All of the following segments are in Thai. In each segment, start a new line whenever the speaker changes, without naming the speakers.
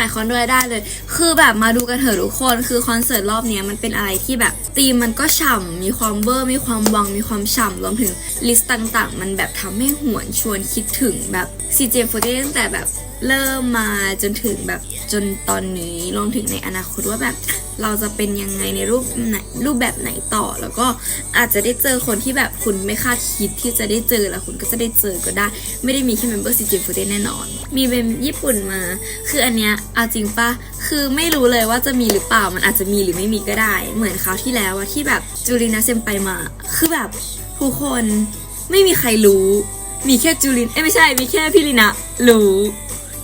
ขายคอนด้วยได้เลย คือแบบมาดูกันเถอะทุกคน คือคอนเสิร์ตรอบนี้มันเป็นอะไรที่แบบธีมมันก็ฉ่ำมีความเบอร์มีความวังมีความฉ่ำรวมถึงลิสต์ต่างๆ มันแบบทำให้หวนชวนคิดถึงแบบ CJ40 ตั้งแต่แบบเริ่มมาจนถึงแบบจนตอนนี้รวมถึงในอนาคตว่าแบบเราจะเป็นยังไงในรูปไหนรูปแบบไหนต่อ แล้วก็อาจจะได้เจอคนที่แบบคุณไม่คาดคิดที่จะได้เจอแล้วคุณก็จะได้เจอก็ได้ ไม่ได้มีแค่เมมเบอร์ CJ40 แน่นอน มีเป็นญี่ปุ่นมา คืออันเนี้ยเอาจริงปะคือไม่รู้เลยว่าจะมีหรือเปล่า มันอาจจะมีหรือไม่มีก็ได้ เหมือนคราวที่แล้วอะที่แบบจูลินาเซมไปมา คือแบบทุกคนไม่มีใครรู้ มีแค่จูลิน เอ้ยไม่ใช่ มีแค่พี่ลินะรู้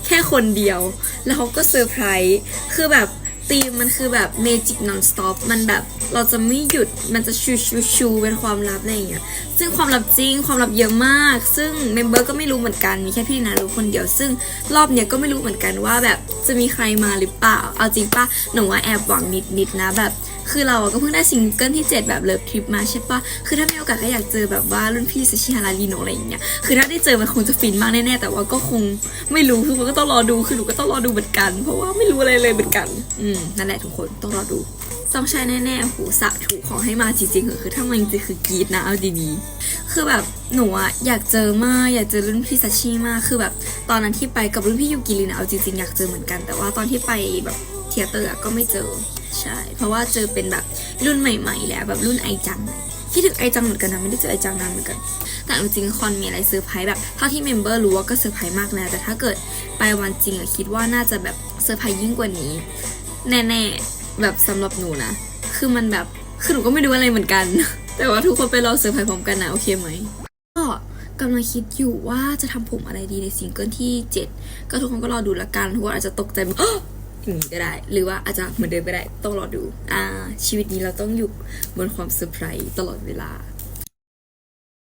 แค่คนเดียว แล้วเขาก็เซอร์ไพรส์ คือแบบ ธีมมันคือแบบเมจิกนอนสต็อปมันแบบเราจะไม่หยุดมันจะชูชูชูเป็นความลับอะไรอย่างเงี้ยซึ่งความลับจริงความลับเยอะมาก ซึ่งเมมเบอร์ก็ไม่รู้เหมือนกันมีแค่พี่นารู้คนเดียว ซึ่งรอบเนี้ยก็ไม่รู้เหมือนกันว่าแบบจะมีใครมาหรือเปล่า เอาจริงปะหนูว่าแอบหวังนิดๆนะแบบ คือเราก็เพิ่งได้ซิงเกิลที่ 7 แบบเลิฟทริปมาใช่ปะคือถ้ามีโอกาสก็อยากเจอแบบว่ารุ่นพี่ซชิฮาราลีโนอะไรอย่างเงี้ยคือถ้าได้เจอมันคงจะฟินมากแน่ๆแต่ว่าก็คงไม่รู้คือมันก็ต้องรอดูคือหนูก็ต้องรอดูเหมือนกัน เพราะว่าไม่รู้อะไรเลยเหมือนกันอืมนั่นแหละทุกคนต้องรอดูต้องใช้แน่ๆหูสะถูกขอให้มาจริงๆเหอะคือถ้ามันจริงคือกรีดนะเอาดีๆ คือแบบหนูอะอยากเจอมากอยากเจอรุ่นพี่ซัชชีมากคือแบบตอนนั้นที่ไปกับรุ่นพี่ยูกิรินะเอาจริงๆอยากเจอเหมือนกัน แต่ว่าตอนที่ไปแบบเทียเตอร์ก็ไม่เจอ ใช่ เพราะว่าเจอเป็นแบบรุ่นใหม่ๆ แล้วแบบรุ่นไอจังคิดถึงไอจังเหมือนกันนะไม่ได้เจอไอจังนานเหมือนกัน แต่จริงๆคอนมีอะไรเซอร์ไพรส์แบบเท่าที่เมมเบอร์รู้ว่าก็เซอร์ไพรส์มากแล้วแต่ถ้าเกิดไปวันจริงอะคิดว่าน่าจะแบบเซอร์ไพรส์ยิ่งกว่านี้ แน่ๆแบบสำหรับหนูนะ คือมันแบบคือหนูก็ไม่รู้อะไรเหมือนกัน แต่ว่าทุกคนไปรอเซอร์ไพรส์พร้อมกันนะโอเคไหมก็กำลังคิดอยู่ว่าจะทำผมอะไรดีในซิงเกิลที่ 7 ก็ทุกคนก็รอดูละกันทุกคนอาจจะตกใจ อย่างนี้ก็ได้ หรือว่าอาจจะเหมือนเดิมก็ได้ต้องรอดู อ่า ชีวิตนี้เราต้องอยู่บนความเซอร์ไพรส์ตลอดเวลา